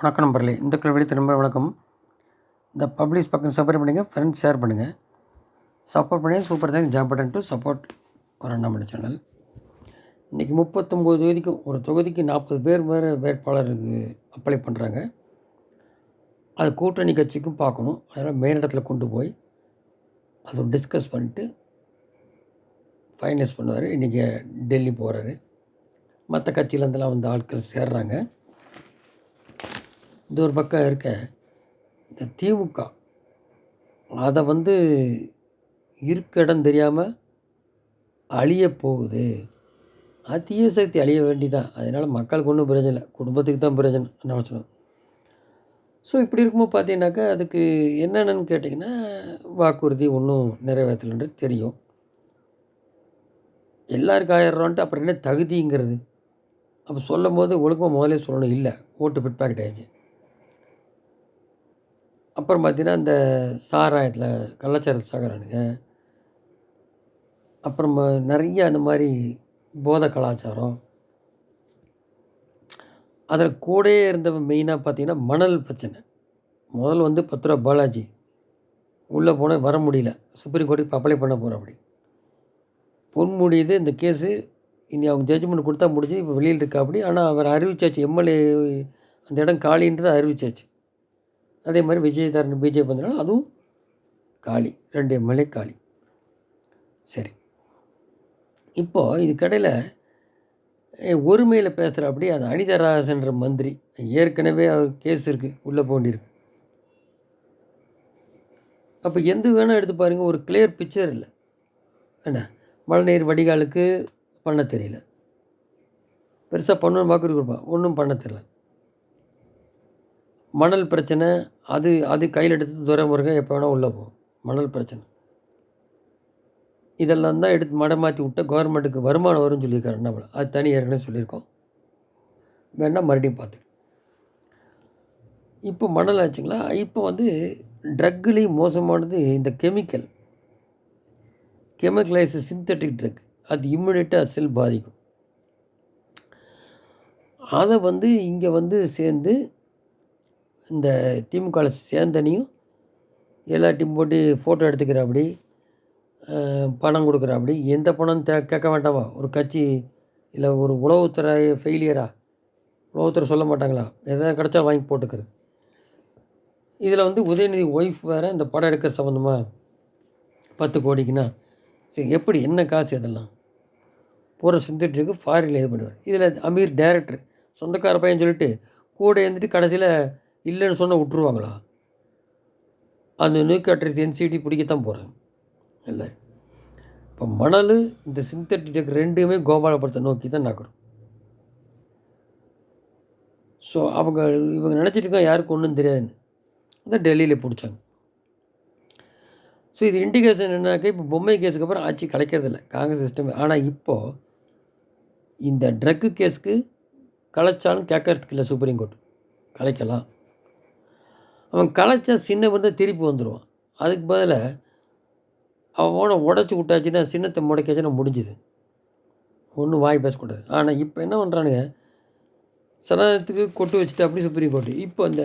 வணக்கம் நம்பர்லே இந்த கல்வெளி திரும்ப வணக்கம். இந்த பப்ளிஷ் பக்கம் சப்போர்ட் பண்ணுங்கள் ஃப்ரெண்ட்ஸ் ஷேர் பண்ணுங்கள் சப்போர்ட் பண்ணி super thanks job button to support ஒரு நம்ம சேனல் இன்றைக்கி முப்பத்தொம்போது தொகுதிக்கும் ஒரு தொகுதிக்கு நாற்பது பேர் வேறு வேட்பாளருக்கு அப்ளை பண்ணுறாங்க அது கூட்டணி கட்சிக்கும் பார்க்கணும். அதனால் மெயின் இடத்துல கொண்டு போய் அதை டிஸ்கஸ் பண்ணிட்டு ஃபைனலைஸ் பண்ணுவார். இன்றைக்கி டெல்லி போகிறாரு மற்ற கட்சியிலேருந்துலாம் வந்து ஆட்கள் சேர்றாங்க. இது ஒரு பக்கம் இருக்க. இந்த திமுக அதை வந்து இருக்க இடம் தெரியாமல் அழிய போகுது. தீய சக்தி அழிய வேண்டிதான். அதனால் மக்களுக்கு ஒன்றும் பிரச்சனை இல்லை. குடும்பத்துக்கு தான் பிரச்சனை என்ன சொல்லணும் ஸோ இப்படி இருக்கும்போது பார்த்தீங்கன்னாக்கா அதுக்கு என்னென்னு கேட்டிங்கன்னா வாக்குறுதி ஒன்றும் நிறைவேற்றலைன்றது தெரியும். எல்லாருக்கும் ஆயிரம் அப்புறம் என்ன தகுதிங்கிறது? அப்போ சொல்லும் போது ஒழுக்கமாக முதலே சொல்லணும். இல்லை ஓட்டு பிட் பாக்கெட் ஆயிடுச்சு. அப்புறம் பார்த்திங்கன்னா இந்த சாராயத்தில் கள்ளச்சாரத்தில் சாகிறானுங்க அப்புறம் நிறைய அந்த மாதிரி போத கலாச்சாரம். அதில் கூடயே இருந்தவன் மெயினாக பார்த்தீங்கன்னா மணல் பிரச்சனை. முதல்ல வந்து பத்து ரூபா பாலாஜி. உள்ளே போனால் வர முடியல. சுப்ரீம் கோர்ட்டுக்கு அப்ளை பண்ண போகிறோம் அப்படி. பொன் முடியுது இந்த கேஸு இனி அவங்க ஜட்ஜ்மெண்ட் கொடுத்தா முடிஞ்சு இப்போ வெளியில் இருக்கா அப்படி ஆனால் அவர் அறிவிச்சாச்சு. எம்எல்ஏ அந்த இடம் காலின்றதை அறிவிச்சாச்சு. அதே மாதிரி விஜயதரன் பிஜேபி வந்தனால அதுவும் காலி ரெண்டு எம்எல்ஏ காலி. சரி. இப்போது இது கடையில் ஒருமையில் பேசுகிற அப்படி அது அனிதராசன்ற மந்திரி ஏற்கனவே அவர் கேஸ் இருக்குது உள்ளே போண்டிருக்கு. அப்போ எந்த வேணால் எடுத்து பாருங்கள் ஒரு கிளியர் பிக்சர் இல்லை. என்ன? மழைநீர் வடிகாலுக்கு பண்ண தெரியல. பெருசாக பண்ணணும்னு வாக்குறுதி கொடுப்பான் ஒன்றும் பண்ண தெரியல. மணல் பிரச்சனை அது அது கையில் எடுத்து துறைமுருகன் எப்போ வேணால் உள்ளே போகும் மணல் பிரச்சனை. இதெல்லாம் தான் எடுத்து மடம் மாற்றி விட்ட கவர்மெண்ட்டுக்கு வருமானம் வரும்னு சொல்லியிருக்காரு நம்மள அது தனி ஏற்கனவே சொல்லியிருக்கோம். வேணால் மறுபடியும் பார்த்து இப்போ மணல் ஆச்சுங்களா? இப்போ வந்து ட்ரக்குலேயும் மோசமானது இந்த கெமிக்கல் கெமிக்கலைஸ் சிந்தட்டிக் ட்ரக் அது இம்யூனிட்டாக செல் பாதிக்கும். அதை வந்து இங்கே வந்து சேர்ந்து இந்த திமுகவில் சேர்ந்தனையும் எல்லாத்தையும் போட்டு ஃபோட்டோ எடுத்துக்கிறாப்படி பணம் கொடுக்குறாப்படி எந்த பணம் தே கேட்க வேண்டாமா? ஒரு கட்சி இல்லை ஒரு உளவுத்துறை ஃபெயிலியரா உளவுத்துறை சொல்ல மாட்டாங்களா? எதாவது கிடச்சா வாங்கி போட்டுக்கிறது. இதில் வந்து உதயநிதி ஒய்ஃப் வேறு இந்த படம் எடுக்கிற சம்மந்தமாக பத்து கோடிக்குன்னா. சரி எப்படி? என்ன காசு இதெல்லாம்? பூரா சிந்திட்டுருக்கு ஃபாரினில் இது பண்ணுவார். இதில் அமீர் டேரக்டர் சொந்தக்கார பையன் சொல்லிட்டு கூட இருந்துட்டு கடைசியில் இல்லைன்னு சொன்னால் விட்ருவாங்களா அந்த நியூக்காட்ரி சென்சிட்டி பிடிக்கத்தான் போகிறேன் இல்லை. இப்போ மணல் இந்த சிந்தட்டிக் ரெண்டுமே கோபாலபுரத்தை நோக்கி தான் நகரும் ஸோ அவங்க இவங்க நினச்சிட்டு இருக்கா யாருக்கும் ஒன்றும் தெரியாதுன்னு. அதான் டெல்லியில் பிடிச்சாங்க. ஸோ இது இண்டிகேஷன் என்னாக்கா இப்போ பொம்மை கேஸுக்கு அப்புறம் ஆட்சி கலைக்கிறதில்ல காங்கிரஸ் சிஸ்டம் ஆனால் இப்போது இந்த ட்ரக்கு கேஸுக்கு கலைச்சாலும் கேட்கறதுக்கு இல்லை சுப்ரீம் கோர்ட் கலைக்கலாம். அவன் கலைச்சா சின்ன வந்து திருப்பி வந்துடுவான் அதுக்கு பதிலாக அவனை உடச்சி விட்டாச்சுன்னா சின்னத்தை முடைக்காச்சுன்னா முடிஞ்சுது. ஒன்றும் வாய் பேசக்கூடாது. ஆனால் இப்போ என்ன பண்ணுறானுங்க சனாதனத்துக்கு கொட்டு வச்சுட்டு அப்படி சுப்ரீம் கோர்ட்டு இப்போ இந்த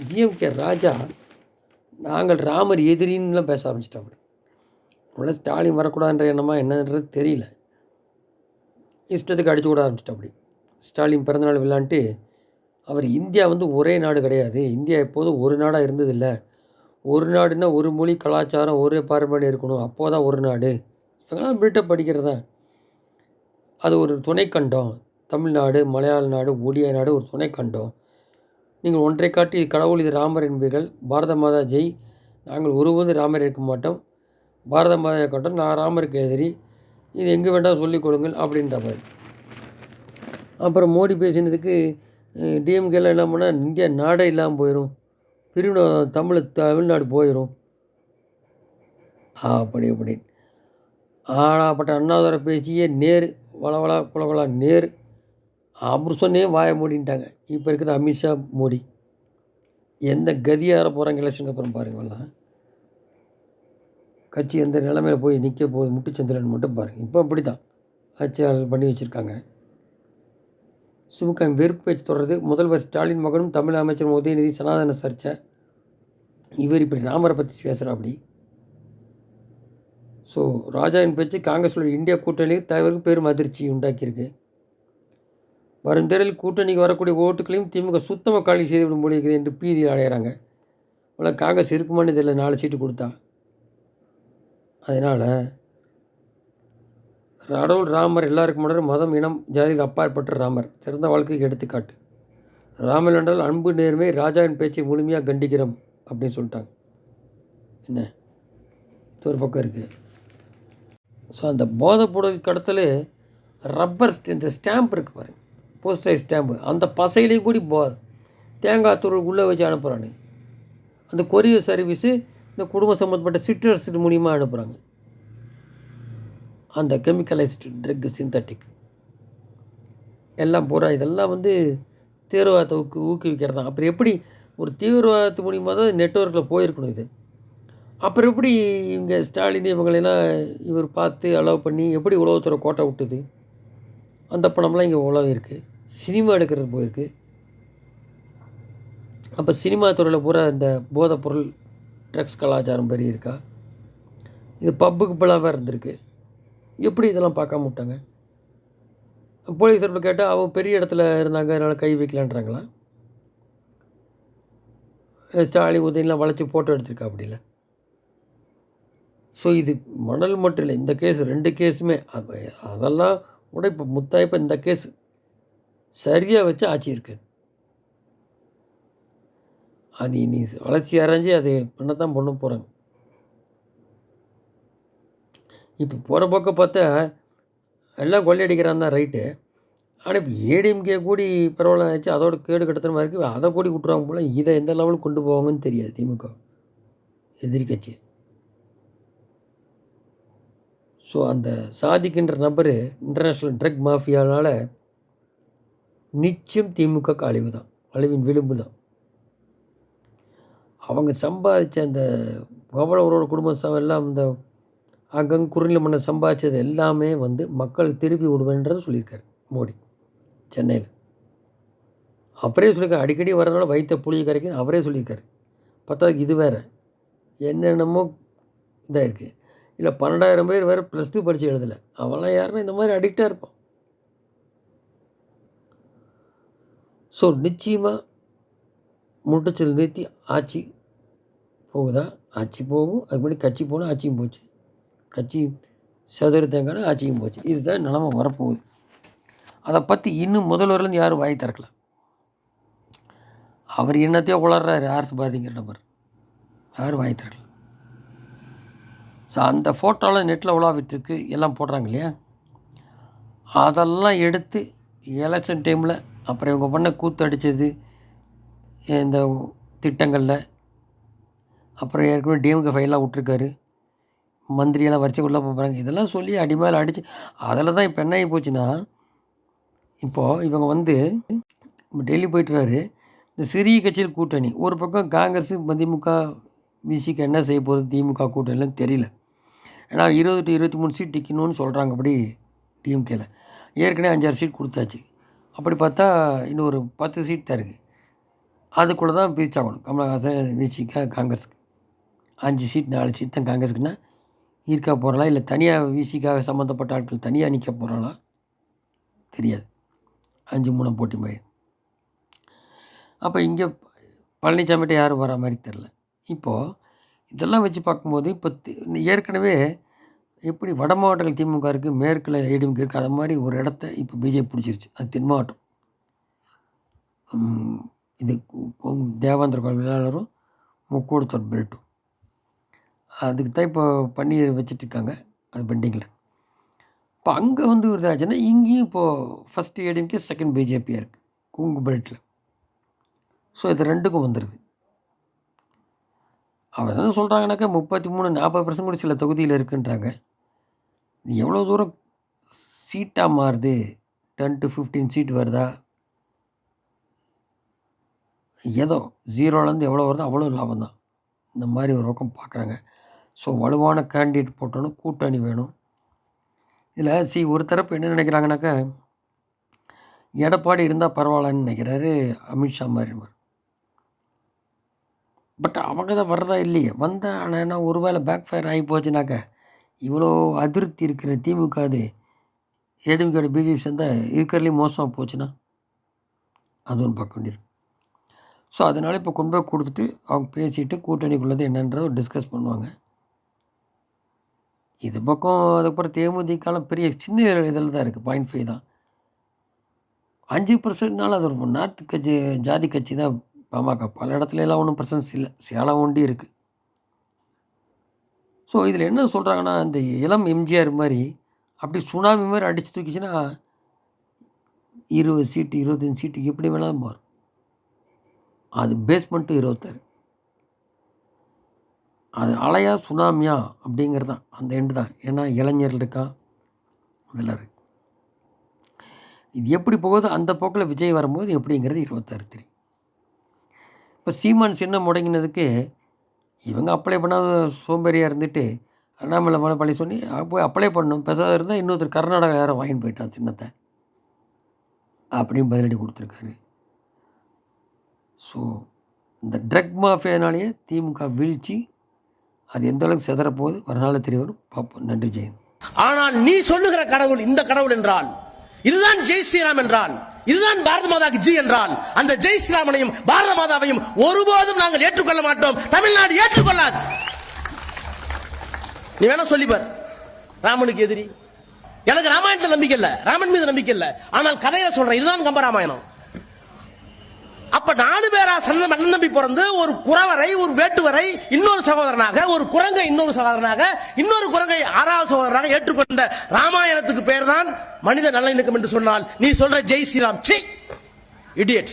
ஜிஎம்கே ராஜா நாங்கள் ராமர் எதிரின்னுலாம் பேச ஆரம்பிச்சிட்டோம் அப்படி உள்ள ஸ்டாலின் வரக்கூடாதுன்ற எண்ணமா என்னன்றது தெரியல. இஷ்டத்துக்கு அடிச்சு விட ஆரம்பிச்சிட்டோம் அப்படி ஸ்டாலின் பிறந்தநாள் விழான்ட்டு அவர் இந்தியா வந்து ஒரே நாடு கிடையாது. இந்தியா எப்போதும் ஒரு நாடாக இருந்ததில்லை. ஒரு நாடுன்னா ஒரு மொழி கலாச்சாரம் ஒரே பாரம்பரியம் இருக்கணும். அப்போ தான் ஒரு நாடு. இவங்களாம் பில்டப் படிக்கிறது? தான் அது ஒரு துணைக்கண்டம். தமிழ்நாடு மலையாள நாடு ஒடியா நாடு ஒரு துணைக்கண்டம். நீங்கள் ஒன்றை காட்டி கடவுள் இது ராமர் என்பீர்கள். பாரத மாதா ஜெய். நாங்கள் ஒருபோது ராமர் இருக்க மாட்டோம். பாரத மாதா இருக்கட்டும் நான் ராமருக்கு எதிரி. இது எங்கே வேண்டாம் சொல்லிக் கொடுங்கள் அப்படின்ற மாதிரி. அப்புறம் மோடி பேசினதுக்கு டிஎம்கேலாம் என்ன பண்ணால் இந்தியா நாடே இல்லாமல் போயிடும் பிரிவினை தமிழ் தமிழ்நாடு போயிடும் அப்படி அப்படின்னு ஆனாப்பட்ட அண்ணாதுரை பேசியே நேர் வளவளா குளவளா நேர். அவர் சொன்னே வாய மூடின்ட்டாங்க. இப்போ இருக்குது அமித்ஷா மோடி. எந்த கதியார போகிறாங்க எலெக்ஷனுக்கு அப்புறம் பாருங்கள்லாம் கட்சி எந்த நிலைமையில் போய் நிற்க போகுது முட்டுச்சந்திரன் மட்டும் பாருங்கள் இப்போ அப்படி தான் ஆட்சியாளர் பண்ணி வச்சுருக்காங்க. சிமுக வெறுப்பு பேச்சு தொடர்ந்து முதல்வர் ஸ்டாலின் மகனும் தமிழ் அமைச்சர் உதயநிதி சனாதன சர்ச்சை. இவர் இப்படி ராமரை பற்றி பேசுகிறா அப்படி ஸோ ராஜாவின் பேச்சு காங்கிரஸோட இந்தியா கூட்டணியில் தலைவருக்கு பெரும் அதிர்ச்சி உண்டாக்கியிருக்கு. வரும் தேர்தலில் கூட்டணிக்கு வரக்கூடிய ஓட்டுகளையும் திமுக சுத்தமாக காலி செய்துவிட முடியுது என்று பீதியில் அடைகிறாங்க இவ்வளோ காங்கிரஸ் இருக்குமான்னு தெரியல நாலு சீட்டு கொடுத்தா. அதனால் கடவுள் ராமர் எல்லாருக்கும் முன்னாடி மதம் இனம் ஜாதிக்கு அப்பாற்பட்ட ராமர். சிறந்த வாழ்க்கைக்கு எடுத்துக்காட்டு. ராமர் என்றால் அன்பு நேர்மை ராஜாவின் பேச்சை முழுமையாக கண்டிக்கிறோம் அப்படின்னு சொல்லிட்டாங்க. என்ன? இது ஒரு பக்கம் இருக்குது ஸோ அந்த போதைப் பொருள் கடத்தல் ரப்பர் இந்த ஸ்டாம்ப் இருக்குது பாருங்க. போஸ்டல் ஸ்டாம்பு அந்த பசையிலையும் கூடி போ தேங்காய் தூள் உள்ளே வச்சு அனுப்புகிறானுங்க அந்த கொரியர் சர்வீஸு இந்த குடும்ப சம்மந்தப்பட்ட சிட்ரஸ் மூலியமாக அனுப்புகிறாங்க அந்த கெமிக்கலைஸ்டு ட்ரக்கு சிந்தட்டிக் எல்லாம் பூரா இதெல்லாம் வந்து தீவிரவாதத்தை ஊக்கு ஊக்குவிக்கிறது? தான் அப்புறம் எப்படி ஒரு தீவிரவாதத்து மூலியமாக தான் நெட்ஒர்க்கில் போயிருக்கணும் இது? அப்புறம் எப்படி இவங்க ஸ்டாலின் இவங்களெல்லாம் இவர் பார்த்து அலோவ் பண்ணி எப்படி உலகத்துறை கோட்டை விட்டுது? அந்த பணம்லாம் இங்கே உலகம் இருக்குது சினிமா எடுக்கிறது போயிருக்கு. அப்போ சினிமா துறையில் பூரா இந்த போதைப்பொருள் ட்ரக்ஸ் கலாச்சாரம் பெரிய இருக்கா இது பப்புக்கு பிளாவாக இருந்திருக்கு? எப்படி இதெல்லாம் பார்க்காம விட்டாங்க? போலீஸ் தரப்பு கேட்டால் அவங்க பெரிய இடத்துல இருந்தாங்க அதனால் கை வைக்கலான்றாங்களா? ஸ்டாலின் உதயன்லாம் வளைச்சி ஃபோட்டோ எடுத்திருக்கா அப்படி இல்லை? ஸோ இது மணல் மட்டும் இல்லை இந்த கேஸ் ரெண்டு கேஸுமே அதெல்லாம் கூட இப்போ முத்தாய்ப்போ இந்த கேஸ் சரியாக வச்சு ஆட்சி இருக்குது அது இனி வளர்ச்சி அரைஞ்சி அது பண்ண தான் பண்ண போகிறாங்க இப்போ போகிற பக்கம் பார்த்தா எல்லாம் கொள்ளையடிக்கிறான் தான் ரைட்டு ஆனால் இப்போ ஏடிஎம்கே கூடி பரவாயில்ல ஆச்சு அதோட கேடு கட்டத்தனமாக இருக்குது அதை கூடி விட்டுருவாங்க போல இதை எந்த லெவலுக்கு கொண்டு போவாங்கன்னு தெரியாது திமுக எதிரி கட்சி ஸோ அந்த சாதிக்கின்ற நபர் இன்டர்நேஷ்னல் ட்ரக் மாஃபியானால் நிச்சயம் திமுக அழிவு தான் அழிவின் விளிம்பு தான். அவங்க சம்பாதிச்ச அந்த கோபாலவரோட குடும்பம் எல்லாம் இந்த அங்கங்கே குறுநில மண்ணை சம்பாதிச்சது எல்லாமே வந்து மக்கள் திருப்பி விடுவேன்றதை சொல்லியிருக்காரு மோடி சென்னையில். அவரே சொல்லியிருக்காரு அடிக்கடி வரனால வைத்த புளியை கரைக்கும் அவரே சொல்லியிருக்காரு. பார்த்தா இது வேறு என்னென்னமோ இதாக இருக்குது இல்லை பன்னெண்டாயிரம் பேர் வேறு ப்ளஸ் டூ படித்து எழுதலை. அவெல்லாம் யாருன்னா இந்த மாதிரி அடிக்டாக இருப்பான். ஸோ நிச்சயமாக முட்டச்சல் நிறுத்தி ஆட்சி போகுதா? ஆட்சி போகும். அதுக்கு முன்னாடி கட்சி போனால் ஆட்சியும் போச்சு. கட்சி சதுரத்தங்கான ஆட்சியும் போச்சு. இதுதான் நிலமை வரப்போகுது. அதை பற்றி இன்னும் முதல்வர்லேருந்து யாரும் வாய் திறக்கல. அவர் என்னத்தையோ உளர்றாரு அரசு பாதிங்கிற நபர் யாரும் வாய் திறக்கல. ஸோ அந்த ஃபோட்டோலாம் நெட்டில் உலாவிட்டுருக்கு எல்லாம் போடுறாங்க இல்லையா? அதெல்லாம் எடுத்து எலெக்ஷன் டைமில் அப்புறம் இவங்க பண்ண கூத்து அடித்தது இந்த திட்டங்களில் அப்புறம் ஏற்கனவே டிஎம்கே ஃபைலாக விட்ருக்காரு மந்திரியெல்லாம் வரிசைக்குள்ளே போகிறாங்க இதெல்லாம் சொல்லி அடிமேல் அடித்து அதில் தான் இப்போ என்ன ஆகி போச்சுன்னா இப்போது இவங்க வந்து டெல்லி போயிட்டுறாரு இந்த சிறிய கட்சியில் கூட்டணி. ஒரு பக்கம் காங்கிரஸ் திமுக விசிக்கு என்ன செய்ய போகுது திமுக கூட்டணிலாம் தெரியல. ஏன்னா இருபது டு இருபத்தி மூணு சீட் டிக்கணும்னு சொல்கிறாங்க அப்படி டிஎம்கேல. ஏற்கனவே அஞ்சாறு சீட் கொடுத்தாச்சு. அப்படி பார்த்தா இன்னும் ஒரு பத்து சீட் தான் இருக்குது அதுக்குள்ளே தான் பிரிச்சாகணும். கமலஹாசன் விசிகா காங்கிரஸுக்கு. அஞ்சு சீட் நாலு சீட் தான் காங்கிரஸுக்குன்னா ஈர்க்கா போகிறாளா இல்லை தனியாக விசிக்காக சம்மந்தப்பட்ட ஆட்கள் தனியாக நிற்க போகிறாளா தெரியாது. அஞ்சு மூணு போட்டி மாதிரி. அப்போ இங்கே பழனிசாமிகிட்ட யாரும் வர மாதிரி தெரில இப்போது இதெல்லாம் வச்சு பார்க்கும்போது இப்போ ஏற்கனவே எப்படி வட மாவட்டங்கள் திமுக இருக்குது மேற்கில் ஏடிஎம்கே இருக்குது அது மாதிரி ஒரு இடத்த இப்போ பிஜேபி பிடிச்சிருச்சு. அது தென் மாவட்டம். இது தேவாந்திர கல்வியாளரும் முக்கூடத்தூர் பெல்ட்டும். அதுக்கு தான் இப்போ பண்ணி வச்சிட்ருக்காங்க அது பெண்டிங்கில். இப்போ அங்கே வந்து ஒரு இதாச்சுன்னா இங்கேயும் இப்போது ஃபஸ்ட்டு ஏடிஎம்கே செகண்ட் பிஜேபியாக இருக்குது குங்கு பெல்ட்டில் ஸோ இது ரெண்டுக்கும் வந்துடுது அவன் என்ன சொல்கிறாங்கனாக்கா முப்பத்தி மூணு நாற்பது பர்சன்ட் கூட சில தொகுதியில் இருக்குன்றாங்க. இது எவ்வளோ தூரம் சீட்டாக மாறுது? டென் டு ஃபிஃப்டீன் சீட் வருதா? ஏதோ ஜீரோலேருந்து எவ்வளோ வருதோ அவ்வளோ லாபம் தான். இந்த மாதிரி ஒரு பக்கம் பார்க்குறாங்க. ஸோ வலுவான கேண்டிடேட் போட்டோன்னு கூட்டணி வேணும். இதில் சி ஒரு தரப்பு என்ன நினைக்கிறாங்கனாக்கா எடப்பாடி இருந்தால் பரவாயில்லன்னு நினைக்கிறாரு அமித்ஷா மாதிரி பட் அவங்க தான் வர்றதா இல்லையே. வந்தால் ஆனால் என்ன ஒரு வேளை பேக் ஃபயர் ஆகி போச்சுனாக்க இவ்வளோ அதிருப்தி இருக்கிற திமுக அது ஏடிஎம்கேட பிஜேபி சேர்ந்தால் இருக்கிறதுலேயும் மோசமாக போச்சுன்னா அது ஒன்று பார்க்க வேண்டியிருக்கு ஸோ அதனால் இப்போ கொண்டு போய் கொடுத்துட்டு அவங்க பேசிட்டு கூட்டணிக்குள்ளது என்னன்றதை டிஸ்கஸ் பண்ணுவாங்க. இது பக்கம் அதுக்கப்புறம் தேமுதிகலாம் பெரிய சின்ன இதில் தான் இருக்குது பாயிண்ட் ஃபைவ் தான். அஞ்சு பர்சன்ட்னால அது ஒரு நார்த்து கட்சி ஜாதி கட்சி தான் பாமக. பல இடத்துல எல்லாம் ஒன்றும் பிரசன்ஸ் இல்லை. சேலம் ஒண்டி இருக்குது ஸோ இதில் என்ன சொல்கிறாங்கன்னா இந்த இளம் எம்ஜிஆர் மாதிரி அப்படி சுனாமி மாதிரி அடித்து தூக்கிச்சுன்னா இருபது சீட்டு இருபத்தஞ்சி சீட்டு எப்படி வேணாலும் மாறும். அது பேஸ்மெண்ட்டு இருபத்தாறு. அது அலையா சுனாமியா அப்படிங்கிறது தான். அந்த எண்டு தான். ஏன்னா இளைஞர் இருக்கா? அதில் இருக்கு. இது எப்படி போகுதோ? அந்த போக்கில் விஜய் வரும்போது எப்படிங்கிறது இருபத்தாறு தெரியும். இப்போ சீமான் சின்ன முடங்கினதுக்கு இவங்க அப்ளை பண்ணால் சோம்பேறியாக இருந்துட்டு அண்ணாமலை மலை பழி சொல்லி போய் அப்ளை பண்ணணும். பெசாத இருந்தால் இன்னொருத்தர் கர்நாடகா யாரும் வாங்கிட்டு போயிட்டான் சின்னத்தை. அப்படின்னு பதிலடி கொடுத்துருக்காரு. ஸோ இந்த ட்ரக் மாஃபியானாலேயே திமுக வீழ்ச்சி அது எந்த அளவுக்கு சிதறப்போகுது ஒரு நாள் தெரிய வரும். பார்ப்போம். நன்றி ஜெயந்த் ஆனால் நீ சொல்லுகிற கடவுள் இந்த கடவுள் என்றால் இதுதான் ஜெய் ஸ்ரீராம் என்றால் இதுதான் பாரத மாதாக்கு ஜி என்றால் அந்த ஜெய் ஸ்ரீராமனையும் பாரத மாதாவையும் ஒருபோதும் நாங்கள் ஏற்றுக்கொள்ள மாட்டோம். தமிழ்நாடு ஏற்றுக்கொள்ளாது. நீ வேணா சொல்லிப்பார் ராமனுக்கு எதிரி. எனக்கு ராமாயணத்தை நம்பிக்கை இல்ல. ராமன் மீது நம்பிக்கை இல்ல. ஆனால் கதையில சொல்றேன் இதுதான் கம்ப ராமாயணம். அப்ப நாலு பேரா சந்த மன்னன் தம்பி பிறந்து ஒரு குறவரை ஒரு வேட்டுவரை இன்னொரு சகோதரனாக ஒரு குரங்கை இன்னொரு சகோதரனாக இன்னொரு குரங்கை ஆறாவது சகோதரனாக ஏற்றுக்கொண்ட ராமாயணத்துக்கு பெயர்தான் தான் மனித நல்லிணக்கம் என்று சொன்னால் நீ சொல்ற ஜெய் ஸ்ரீராம். C idiot